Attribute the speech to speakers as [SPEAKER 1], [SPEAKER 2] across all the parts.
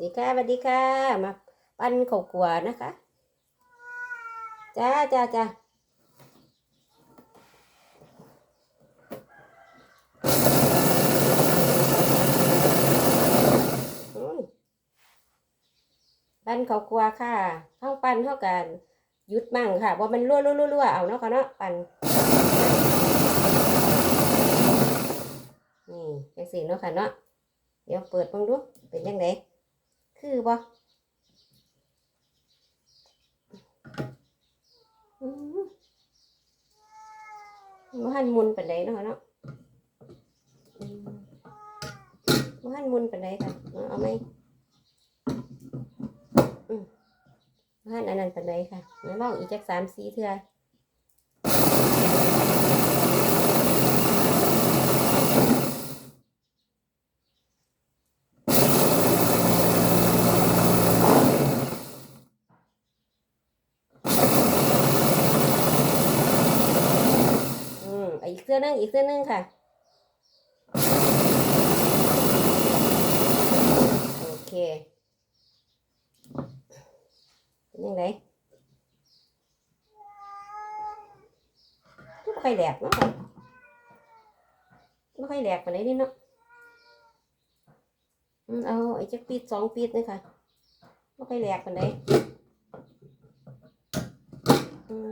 [SPEAKER 1] ดีค่ะสวัสดีค่ะ มาปั้นข้าวกลัวนะคะ จ้าจ้าจ้าปั้นข้าวกลัวค่ะเท่าปั้นเท่ากันหยุดมั่งค่ะว่ามันรั่วรั่วรั่วเอาเนาะค่ะเนาะปั้นนี่จังสีเนาะค่ะเนาะเดี๋ยวเปิดเบิ่งดูเป็นยังไง คือบ่อืมบ่หันมุนปานใดเนาะเนาะมหันมุนปานใดค่ะเอาไหมมหันอันนั้นปานใดค่ะแล้วลองอีกจักสามสี่เทื่อ เสื้อนึงอีกเทื่อนึงค่ะโอเคเป็นยังไงไม่ค่อยแหลกเนาะไม่ค่อยแหลกปานใดนี่เนาะเอาไอ้จักปีดสองปีดนี่ค่ะไม่ค่อยแหลกปานใดอืม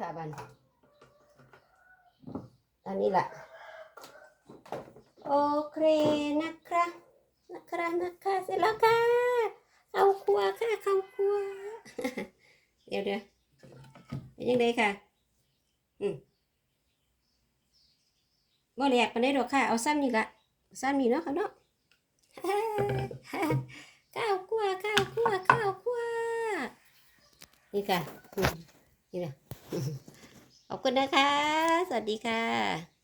[SPEAKER 1] ค่ะบันอันนี้แหละโอเคนะคะนะคะนะคะเสร็จแล้วค่ะเข้าครัวค่ะเข้าครัวเดี๋ยวเดี๋ยวเป็นยังไงค่ะ อืมบ่แหลกปานใดดอกค่ะ เอาซ้ำนี่ละซ้ำนี่เนาะค่ะเนาะข้าวคั่วข้าวคั่วข้าวคั่วนี่ค่ะนี่นะ ขอบคุณนะคะ สวัสดีค่ะ